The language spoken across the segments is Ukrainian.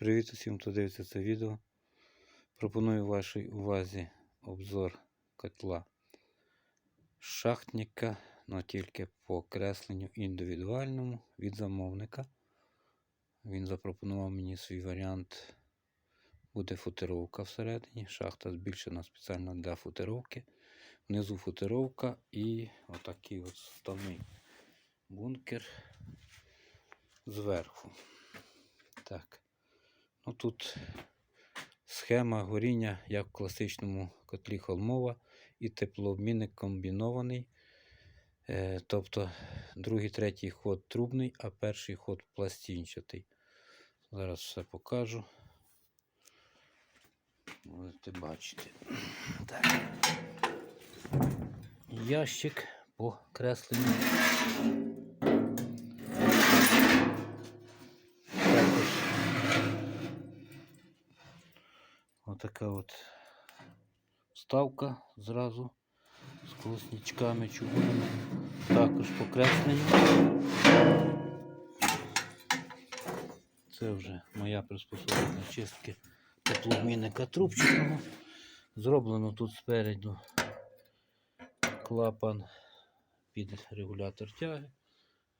Привіт усім, хто дивиться це відео. Пропоную вашій увазі обзор котла шахтника, але тільки по кресленню індивідуальному від замовника. Він запропонував мені свій варіант. Буде футировка всередині. Шахта збільшена спеціально для футировки. Внизу футировка і отакий от ставний бункер зверху. Так. Ну, тут схема горіння, як в класичному котлі холмова, і теплообмінник комбінований. Е, тобто другий, третій ход трубний, а перший ход пластинчатий. Зараз все покажу. Будете бачити. Так. Ящик по кресленню. Отака от вставка зразу з колосничками чугунами. Також покреслення. Це вже моя приспособлення чистки теплообмінника трубчатого. Зроблено тут спереду клапан під регулятор тяги,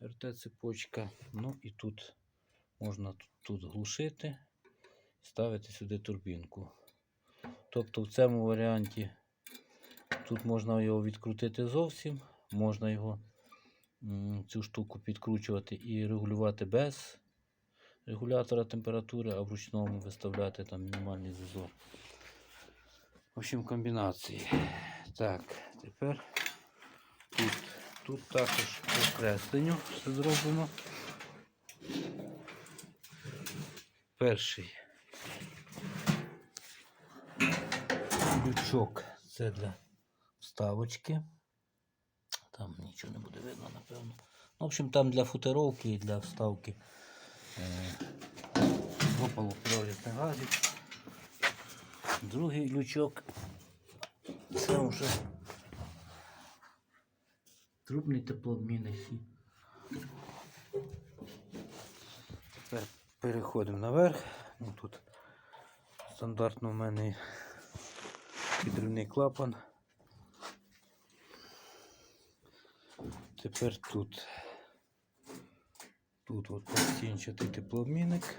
РТ-цепочка. Ну і тут можна тут глушити, ставити сюди турбінку. Тобто в цьому варіанті тут можна його відкрутити зовсім, можна його цю штуку підкручувати і регулювати без регулятора температури, а в ручному виставляти там мінімальний зазор. В общем, комбінації. Так, тепер тут, тут також по кресленню все зроблено. Перший лючок це для вставочки. Там нічого не буде видно, напевно. В общем, там для футеровки і для вставки е, опалопровідних газів. Другий лючок це вже трубний теплообмінник. Тепер переходимо наверх. Ну, тут стандартно в мене підривний клапан. Тепер тут тут от пластинчатий теплообмінник.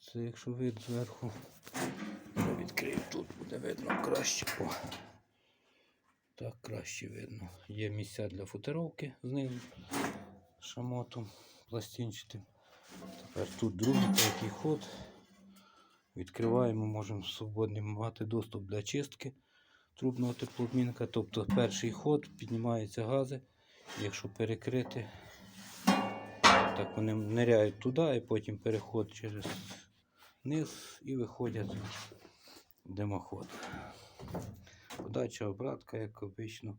Це якщо вид зверху Я відкрию тут буде видно краще. О. Так краще видно. Є місця для футировки знизу шамотом пластинчатим. Тепер тут другий третій ход. Відкриваємо, можемо свободно мати доступ для чистки трубного теплообмінника. Тобто перший ход піднімаються гази. Якщо перекрити, так вони ниряють туди і потім переход через низ і виходять в димоход. Подача обратка, як обично.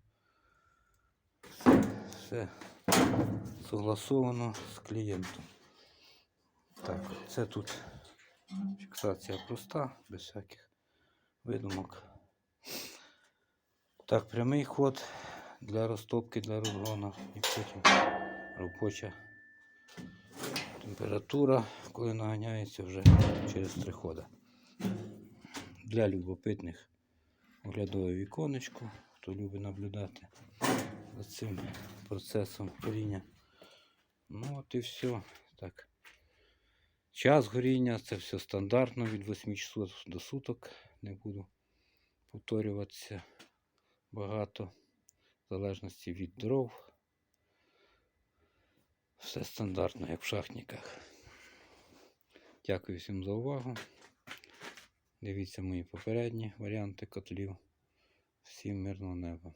Все согласовано з клієнтом. Так, це тут фіксація проста, без всяких видумок. Так, прямий ход для розтопки, для розгону і потім робоча температура, коли наганяється вже через три хода. Для любопитних оглядове віконечко, хто любить наблюдати за цим процесом горіння. Ну от і все. Так. Час горіння це все стандартно від 8 часов до суток. Не буду повторюватися багато, в залежності від дров. Все стандартно, як в шахтниках. Дякую всім за увагу. Дивіться мої попередні варіанти котлів. Всім мирного неба.